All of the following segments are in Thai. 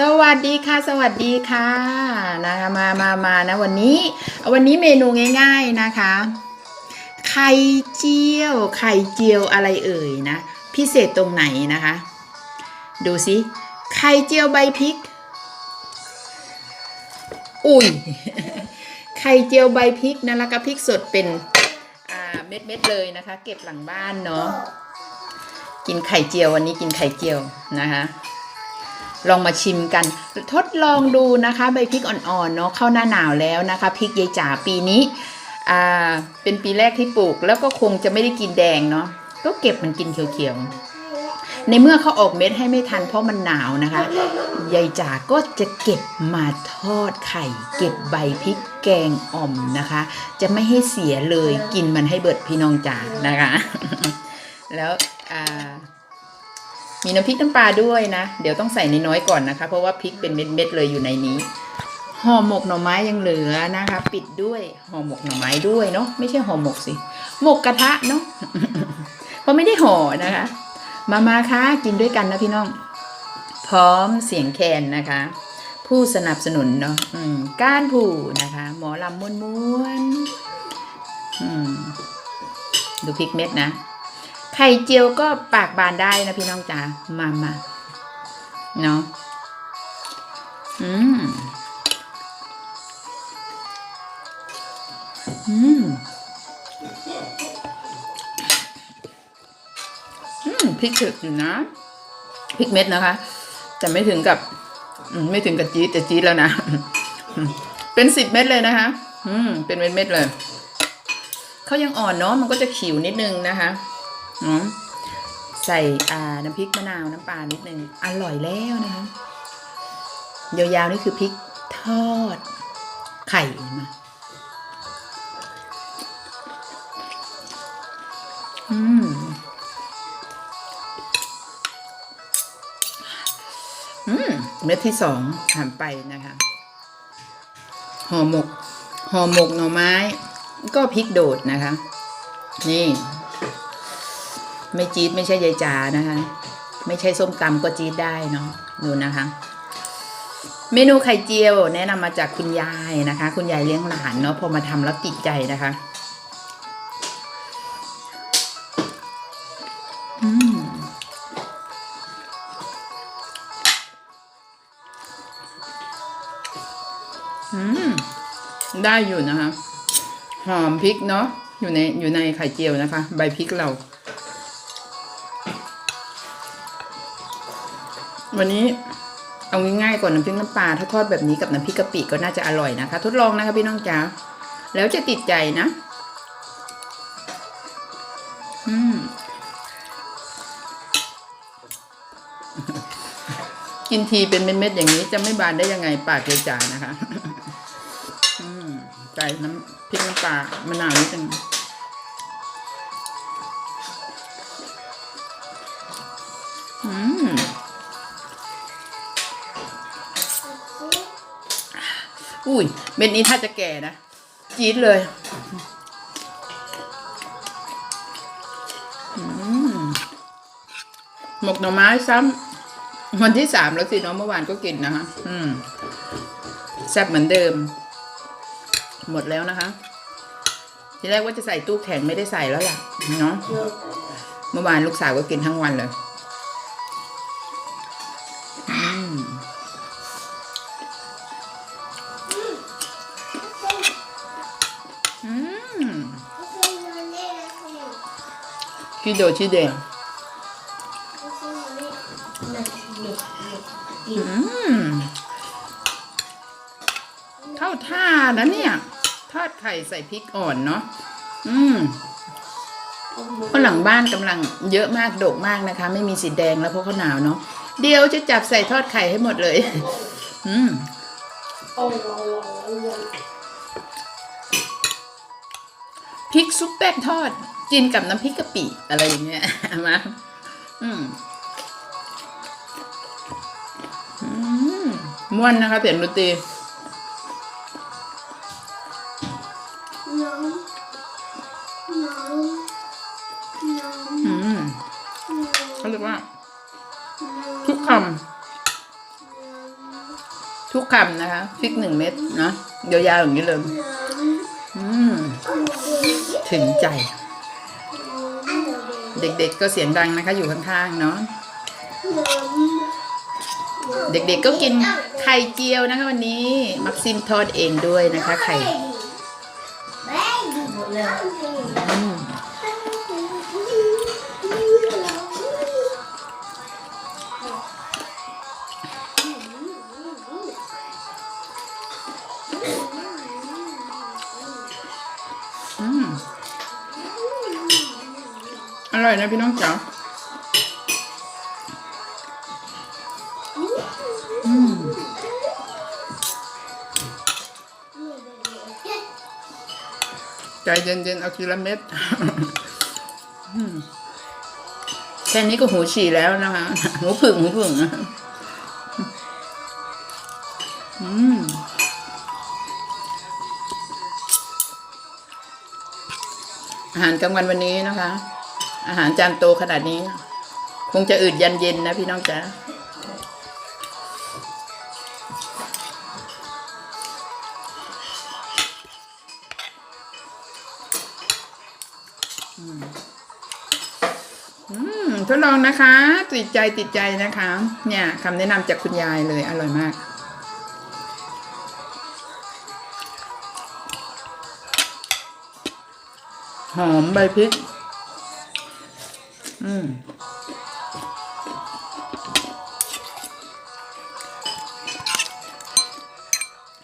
สวัสดีค่ะสวัสดีค่ะนะคะมามามานะวันนี้วันนี้เมนูง่าย ๆนะคะ ไข่เจียว ไข่เจียวอะไรเอ่ยนะ พิเศษตรงไหนนะคะ ดูสิไข่เจียวใบพริก อุ้ยไข่เจียวใบพริกนะแล้วก็พริกสดเป็นเม็ดๆเลยนะคะ เก็บหลังบ้านเนาะกินไข่เจียววันนี้กินไข่เจียวนะคะ ลองมาชิมกัน ทดลองดูนะคะใบพริกอ่อนๆเนาะเข้าหน้าหนาวแล้วนะคะพริกยายจ๋าปีนี้อ่าเป็นปีแรกที่ปลูก แล้วก็คงจะไม่ได้กินแดงเนาะก็เก็บมันกินเขียวๆในเมื่อเขาออกเม็ดให้ไม่ทันเพราะมันหนาวนะคะยายจ๋าก็จะเก็บมาทอดไข่ เก็บใบพริกแกงอ่อมนะคะ จะไม่ให้เสียเลยกินมันให้เบิดพี่น้องจ๋านะคะ แล้วอ่า มีน้ำพริกน้ำปลาด้วยนะ เดี๋ยวต้องใส่น้อยๆก่อนนะคะ เพราะว่าพริกเป็นเม็ดๆเลยอยู่ในนี้ห่อหมกหน่อไม้ยังเหลือนะคะ ปิดด้วยห่อหมกหน่อไม้ด้วยเนาะไม่ใช่ห่อหมกสิหมกกระทะเนาะเพราะไม่ได้ห่อนะคะ มามาค่ะกินด้วยกันนะพี่น้อง พร้อมเสียงแคนนะคะ ผู้สนับสนุนเนาะก้านผู้นะคะ หมอลำม้วนๆดูพริกเม็ดนะ ไข่เจียวก็ปากบานได้นะพี่น้องจ๋ามามาเนาะอืมอืมอืมพริกถึกอยู่นะพริกเม็ดนะคะ แต่ไม่ถึงกับไม่ถึงกับจี๊ดแต่จี๊ดแล้วนะ เป็นสิบเม็ดเลยนะคะ อืม เป็นเม็ดเม็ดเลยเขายังอ่อนเนาะมันก็จะขิวนิดนึงนะคะ ใส่อ่าน้ำพริกมะนาวน้ำปลานิดนึงอร่อยแล้วนะคะยาวๆนี่คือพริกทอด ไข่มาอืมอืมเม็ดที่สองผ่นไปนะคะห่อหมกห่อหมกหน่อไม้ ก็พริกโดดนะคะ นี่ ไม่จี๊ดไม่ใช่ยายจ๋านะคะ ไม่ใช่ส้มตำก็จี๊ดได้เนาะดูนะคะ เมนูไข่เจียว แนะนำมาจากคุณยายนะคะ คุณยายเลี้ยงหลานเนาะพอมาทำแล้วติดใจนะคะอืมได้อยู่นะคะ หอมพริกเนาะอยู่ในอยู่ในไข่เจียวนะคะ ใบพริกเรา วันนี้เอาง่ายๆก่อนน้ำพริกน้ำปลาถ้าทอดแบบนี้กับน้ำพริกกะปิก็น่าจะอร่อยนะคะ ทดลองนะคะพี่น้องจ๋าแล้วจะติดใจนะ อืมกินทีเป็นเม็ดๆอย่างนี้จะไม่บานได้ยังไงปากเยายจ๋านะคะ อืมใส่น้ำพริกน้ำปลามะนาวนิดนึง อุ้ยเม็ดนี้ถ้าจะแก่นะ จี๊ดเลยหมกหน่อไม้ซ้ำวันที่สามแล้วสิเน้องเมื่อวานก็กินนะคะ อืมแซ่บเหมือนเดิม หมดแล้วนะคะ ทีแรกว่าจะใส่ตู้แข็งไม่ได้ใส่แล้วล่ะเนาะเมื่อวานลูกสาวก็กินทั้งวันเลย กิโดชิเดงอืมเข้าท่านะเนี่ย ทอดไข่ใส่พริกอ่อนเนาะอืมเพราะหลังบ้านกำลังเยอะมากโดกมากนะคะ ไม่มีสีแดงแล้วเพราะเขาหนาวเนาะเดี๋ยวจะจับใส่ทอดไข่ให้หมดเลย อืมพริกซุปแป้งทอด กินกับน้ำพริกกะปิอะไรอย่างเงี้ยมาอืมอืมม่วนนะคะเสียงดนตรีอืมเขาเรียกว่า ทุกคำำนะคะพริกหนึ่งเม็ดนะยาวๆอย่างนี้เลยอืมถึงใจ เด็กๆก็เสียงดังนะคะ อยู่ข้างๆเนาะเด็กๆก็กินไข่เจียวนะคะ วันนี้มักซิมทอดเองด้วยนะคะ ไข่ อร่อยนะพี่น้องจ๋าใจเย็นๆ เอาทีละเม็ดแค่นี้ก็หูฉี่แล้วนะคะหูผึ่งหูผึ่งอืมอาหารกลางวันวันนี้นะคะ อาหารจานโตขนาดนี้ คงจะอืดยันเย็นนะพี่น้องจ๋าทดลองนะคะ ติดใจติดใจนะคะ เนี่ยคำแนะนำจากคุณยายเลยอร่อยมาก หอมใบพริก อืม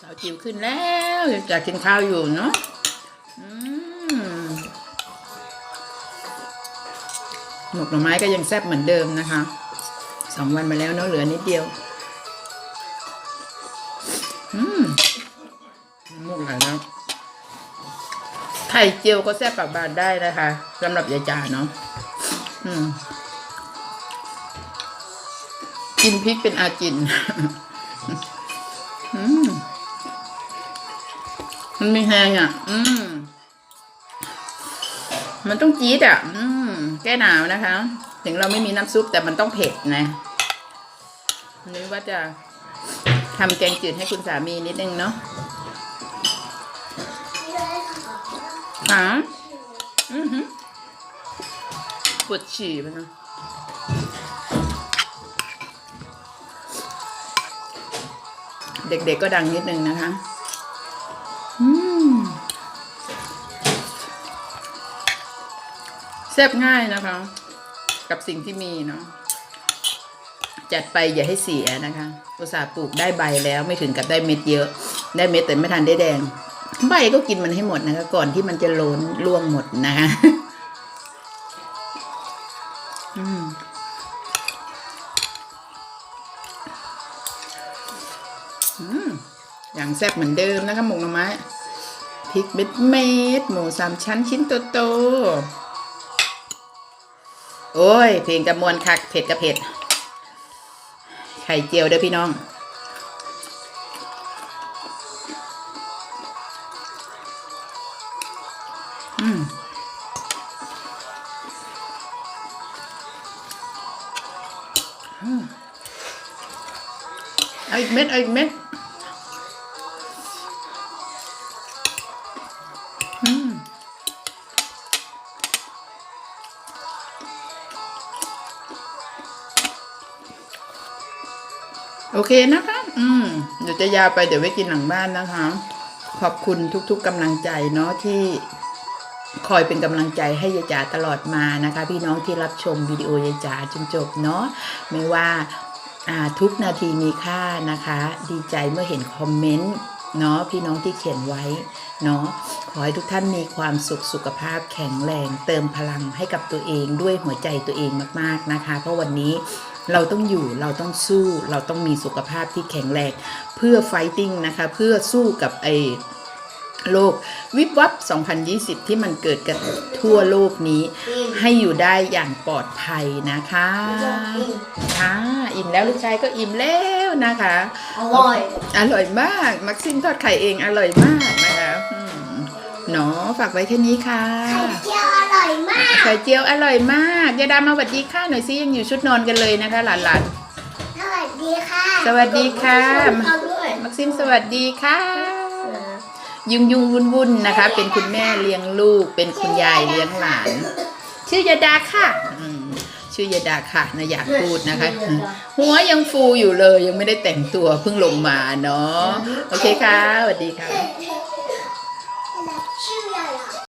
สาวจิ๋วขึ้นแล้วอยากกินข้าวอยู่เนาะหมกหน่อไม้ก็ยังแซ่บเหมือนเดิมนะคะสองวันมาแล้วเนาะเหลือนิดเดียว อืมหมกไหลแล้วไข่เจียวก็แซ่บปากบานได้นะคะสำหรับยายจ่าเนาะ กินพริกเป็นอาจินอืมมันมีแห้งอะ อืม มันต้องจี๊ดอะ อืม แก้หนาวนะคะ ถึงเราไม่มีน้ำซุปแต่มันต้องเผ็ดนะวันนี้ว่าจะทำแกงจืดให้คุณสามีนิดนึงเนาะหาอือหือ ปวดฉี่ไปนะเด็กๆก็ดังนิดนึงนะคะอืมแซ่บง่ายนะคะ กับสิ่งที่มีเนาะจัดไปอย่าให้เสียนะคะอุตสาห์ปลูกได้ใบแล้วไม่ถึงกับได้เม็ดเยอะ ได้เม็ดแต่ไม่ทันได้แดง ใบก็กินมันให้หมดนะคะ ก่อนที่มันจะโลนร่วงหมดนะคะ แซ่บเหมือนเดิมนะคะหมกหน่อไม้พริกเม็ดเม็ดหมูสามชั้นชิ้นโตๆโอ้ย เพลงกระมวลคักเผ็ดกับเผ็ด ไข่เจียวเด้อพี่น้องอืมอืมเอาอีกเม็ดเอาอีกเม็ด โอเคนะคะ อืม เดี๋ยวจะยาวไปเดี๋ยวไว้กินหลังบ้านนะคะ ขอบคุณทุกๆกำลังใจเนาะที่คอยเป็นกำลังใจให้ยายจ๋าตลอดมานะคะ พี่น้องที่รับชมวิดีโอยายจ๋าจนจบเนาะไม่ว่าอ่าทุกนาทีมีค่านะคะ ดีใจเมื่อเห็นคอมเมนต์เนาะพี่น้องที่เขียนไว้เนาะขอให้ทุกท่านมีความสุขสุขภาพแข็งแรง เติมพลังให้กับตัวเองด้วยหัวใจตัวเองมากๆนะคะ เพราะวันนี้ เราต้องอยู่เราต้องสู้เราต้องมีสุขภาพที่แข็งแรงเพื่อไฟติ้งนะคะเพื่อสู้กับไอโลกวิบวับ 2020 ที่มันเกิดกันทั่วโลกนี้ ให้อยู่ได้อย่างปลอดภัยนะคะค่ะอิ่มแล้วลูกชายก็อิ่มแล้วนะคะ อร่อย อร่อยมาก มักซิมทอดไข่เองอร่อยมากนะคะอืมเนาะฝากไว้แค่นี้ค่ะไข่เจียวอ ร่อยมากไข่เจียวอร่อยมากยายดามาสวัสดีค่ะหน่อยซิยังอยู่ชุดนอนกันเลยนะคะ หลานสวัสดีค่ะสวัสดีค่ะเอาด้วยๆมักซิมสวัสดีค่ะ ยุงยุงวุ่นวุ่นนะคะ เป็นคุณแม่เลี้ยงลูก เป็นคุณยายเลี้ยงหลาน ชื่อยาดาค่ะอืมชื่อยาดาค่ะนะอยากพูดนะคะอืมหัวยังฟูอยู่เลยยังไม่ได้แต่งตัวเพิ่งลงมาเนาะโอเคค่ะสวัสดีค่ะ